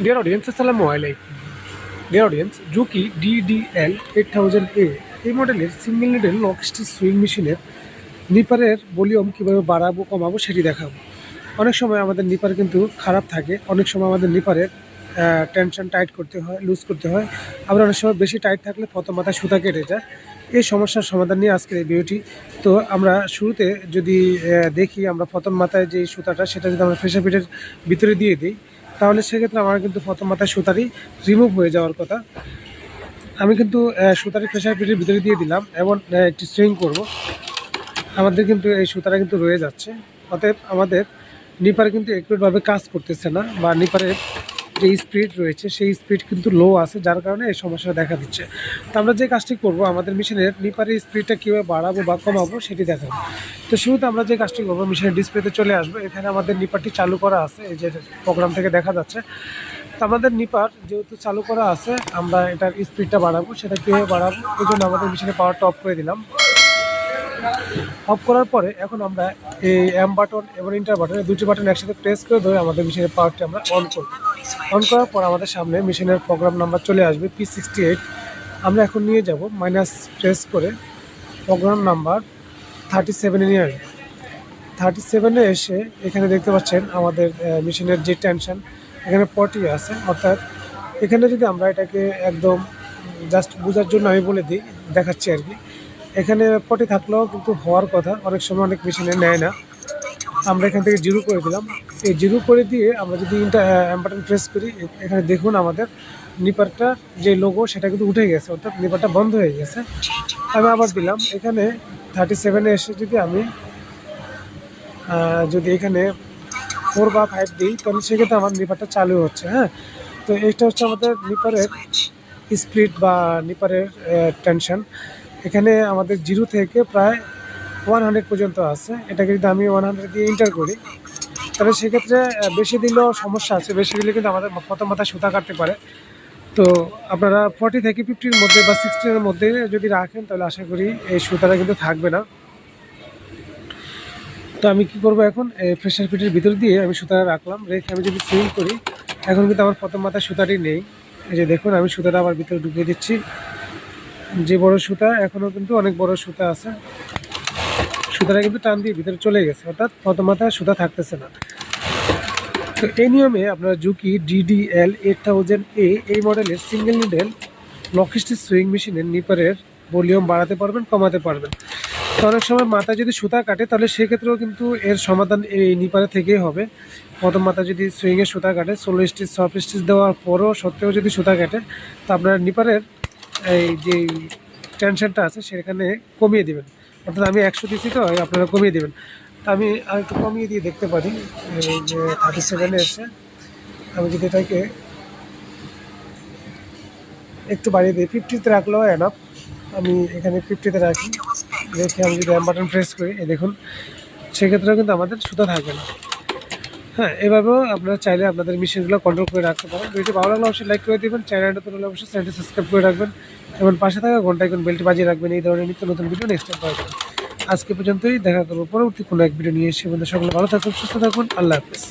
Deer audience আসসালামু আলাইকুম dear audience Juki DDL eight thousand A এই মডেলের single needle lock stitch sewing মেশিনের নিপারের ভলিউম কীভাবে বাড়াবো, কমাবো সেটি দেখাবো। অনেক সময় আমাদের নিপার কিন্তু খারাপ থাকে, অনেক সময় আমাদের নিপারের টেনশন টাইট করতে হয় লুজ করতে হয়। আবার অনেক সময় বেশি টাইট থাকলে প্রথম মাথায় সুতা কেটে যায়। এই সমস্যার সমাধান নিয়ে আজকের এই ভিডিওটি তো আমরা শুরুতে যদি দেখি আমরা প্রথম মাথায় যে সুতাটা, সেটা যদি আমরা ফেসা পিঠের ভিতরে দিয়ে দিই তাহলে সেক্ষেত্রে আমার কিন্তু প্রথম মাথায় সুতারি রিমুভ হয়ে যাওয়ার কথা। আমি কিন্তু সুতারি ফেসার পিঠের ভিতরে দিয়ে দিলাম এবং একটি সুইং করব। আমাদের কিন্তু এই সুতারা কিন্তু রয়ে যাচ্ছে। অতএব আমাদের নিপারে কিন্তু একটুভাবে কাজ করতেছে না বা নিপারের যে স্পিড রয়েছে, সেই স্পিড কিন্তু লো আছে, যার কারণে এই সমস্যাটা দেখা দিচ্ছে। তো আমরা যে কাজটি করব, আমাদের মেশিনের নিপারের স্পিডটা কীভাবে বাড়াবো বা কমাবো, সেটি দেখাবো। তো শুরুতে আমরা যে কাজটি করব মেশিনের ডিসপ্লেতে চলে আসব। এখানে আমাদের নিপারটি চালু করা আছে, এই যে প্রোগ্রাম থেকে দেখা যাচ্ছে। তো আমাদের নিপার যেহেতু চালু করা আছে, আমরা এটার স্পিডটা বাড়াবো, সেটা কীভাবে বাড়াবো, এই জন্য আমাদের মেশিনের পাওয়ারটা অফ করে দিলাম। অফ করার পরে এখন আমরা এই এম বাটন এবং ইন্টার বাটন এই দুটি বাটন একসাথে প্রেস করে ধরে আমাদের মেশিনের পাওয়ারটি আমরা অন করব। অন করার পর আমাদের সামনে মেশিনের প্রোগ্রাম নাম্বার চলে আসবে পি সিক্সটি এইট আমরা এখন নিয়ে যাব মাইনাস প্রেস করে প্রোগ্রাম নাম্বার থার্টি সেভেনে নিয়ে আসব। থার্টি সেভেনে এসে এখানে দেখতে পাচ্ছেন আমাদের মেশিনের যে টেনশন এখানে পটি আছে, অর্থাৎ এখানে যদি আমরা এটাকে একদম জাস্ট বোঝার জন্য আমি বলে দিই, দেখাচ্ছি আর কি। এখানে পটি থাকলেও কিন্তু হওয়ার কথা, অনেক সময় অনেক মেশিনে নেয় না। আমরা এখান থেকে জিরো করে দিলাম। এই জিরো করে দিয়ে আমরা যদি ইন্টার বাটন প্রেস করি এখানে দেখুন আমাদের নিপারটা যে লোগো সেটা কিন্তু উঠে গেছে, অর্থাৎ নিপারটা বন্ধ হয়ে গেছে। আমি আবার দিলাম, এখানে থার্টি সেভেনে এসে যদি আমি যদি এখানে ফোর বা ফাইভ দিই, তাহলে সেক্ষেত্রে আমার নিপারটা চালু হচ্ছে হ্যাঁ? তো এইটা হচ্ছে আমাদের নিপারের স্প্লিট বা নিপারের টেনশন এখানে আমাদের জিরো থেকে প্রায় ওয়ান হান্ড্রেড পর্যন্ত আছে। এটাকে যদি আমি ওয়ান হান্ড্রেড দিয়ে ইন্টার করি, তাহলে সেক্ষেত্রে বেশি দিলেও সমস্যা আছে। বেশি দিলে কিন্তু আমাদের প্রথম মাথায় সুতা কাটতে পারে। তো আপনারা ফর্টি থেকে ফিফটির মধ্যে বা সিক্সটিনের মধ্যে যদি রাখেন, তাহলে আশা করি এই সুতাটা কিন্তু থাকবে না। তো আমি কি করব এখন? প্রেশার ফিটের ভিতর দিয়ে আমি সুতাটা রাখলাম, রেখে আমি যদি সুইং করি, এখন কিন্তু আমার প্রথম মাথায় সুতাটি নেই। এই যে দেখুন, আমি সুতাটা আবার ভিতরে ঢুকিয়ে দিচ্ছি। যে বড় সুতা এখনও কিন্তু অনেক বড় সুতা আছে। সুতাটা কিন্তু টান দিয়ে ভিতরে চলে গেছে, অর্থাৎ প্রথম মাথায় সুতা থাকতেছে না। তো এই নিয়মে আপনারা Juki DDL eight thousand A এই মডেলের সিঙ্গেল নিডেল লকিস্টিক সুইং মেশিনের নিপারের ভলিউম বাড়াতে পারবেন, কমাতে পারবেন। তো অনেক সময় মাথা যদি সুতা কাটে, তাহলে সেক্ষেত্রেও কিন্তু এর সমাধান এই নিপারে থেকেই হবে। প্রথম মাথা যদি সুইংয়ে সুতা কাটে, ষোলো স্টিচ সফট স্টিচ দেওয়ার পরও সত্ত্বেও যদি সুতা কাটে, তো আপনার নিপারের এই যে টেনশনটা আছে সেখানে কমিয়ে দেবেন। অর্থাৎ আমি একশো দিচ্ছি তো আপনারা কমিয়ে দেবেন। আমি আর একটু কমিয়ে দিয়ে দেখতে পারি যে থার্টি সেভেনে এসে আমি যদি এটাকে একটু বাড়িয়ে দিই ফিফটিতে রাখলেও এনাফ আমি এখানে ফিফটিতে রাখি। রেখে আমি যদি অ্যাম বাটন প্রেস করি দেখুন, সেক্ষেত্রেও কিন্তু আমাদের সুতা থাকবে না। হ্যাঁ এভাবেও আপনারা চাইলে আপনাদের মেশিনগুলো কন্ট্রোল করে রাখতে পারেন। ভিডিও ভালো লাগলে অবশ্যই লাইক করে দেবেন চ্যানেলটা তো হলে অবশ্যই চ্যানেলটি সাবস্ক্রাইব করে রাখবেন এবং পাশে থাকা ঘন্টায় কোন বেল্ট বাজিয়ে রাখবেন। এই ধরনের নিত্য নতুন ভিডিও নেক্সট টাইম যাবে আজকে পর্যন্তই, দেখা করব পরবর্তী কোনো এক ভিডিও নিয়ে এসে। বন্ধু সকলে ভালো থাকুন, সুস্থ থাকুন, আল্লাহ হাফেজ।